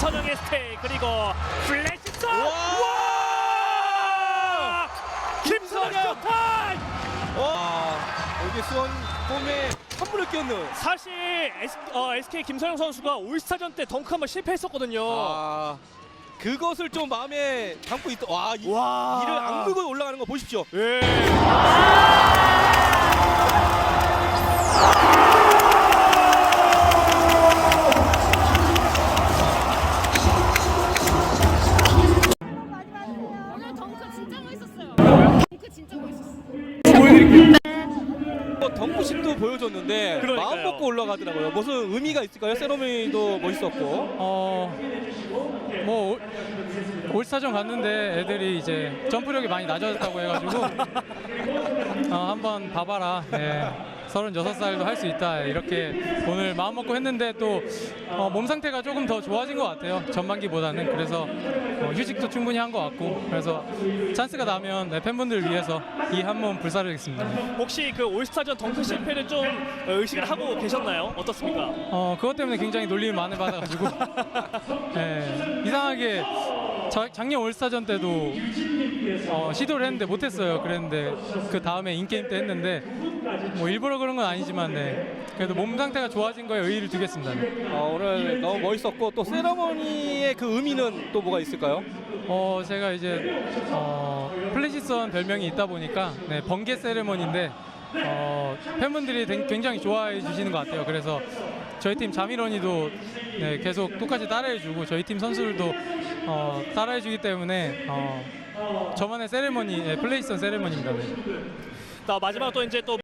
김선영 SK 그리고 플래시스 와! 와! 김선영 쇼타임 와, 여기 수원 홈에 한분을 끼얹는. 사실 S, 어, SK 김선영 선수가 올스타전 때 덩크 한번 실패했었거든요 아, 그것을 좀 마음에 담고 있다. 와, 이, 와. 이를 악물고 올라가는 거 보십시오. 예. 보여줬는데 그러니까요. 마음 먹고 올라가더라고요. 무슨 의미가 있을까요? 세로미도 멋있었고. 어, 뭐 올- 올스타전 갔는데 애들이 이제 점프력이 많이 낮아졌다고 해가지고 어, 한번 봐봐라. 예. 36살도 할 수 있다. 이렇게 오늘 마음 먹고 했는데 또 어, 몸 상태가 조금 더 좋아진 것 같아요. 전반기보다는. 그래서 어, 휴식도 충분히 한 것 같고 그래서 찬스가 나면 네, 팬분들 위해서 이 한 몸 불사르겠습니다. 혹시 그 올스타전 덩크 실패를 좀 어, 의식을 하고 계셨나요? 어떻습니까? 어 그것 때문에 굉장히 놀림을 많이 받아가지고 예, 이상하게 자- 작년 올스타전 때도 어, 시도를 했는데 못했어요. 그랬는데 그 다음에 인게임 때 했는데 뭐 일부러 그런 건 아니지만 네. 그래도 몸 상태가 좋아진 거에 의의를 두겠습니다. 네. 어, 오늘 너무 멋있었고 또 세러머니의 그 의미는 또 뭐가 있을까요? 어 제가 이제 어, 플래시선 별명이 있다 보니까 네, 번개 세레머니인데 어, 팬분들이 된- 굉장히 좋아해 주시는 것 같아요. 그래서 저희 팀 자미런이도 네, 계속 똑같이 따라해주고 저희 팀 선수들도 어, 따라해주기 때문에 어, 저만의 세레머니, 네, 플레이선 세레머니입니다. 네. 자, 마지막으로 또 이제 또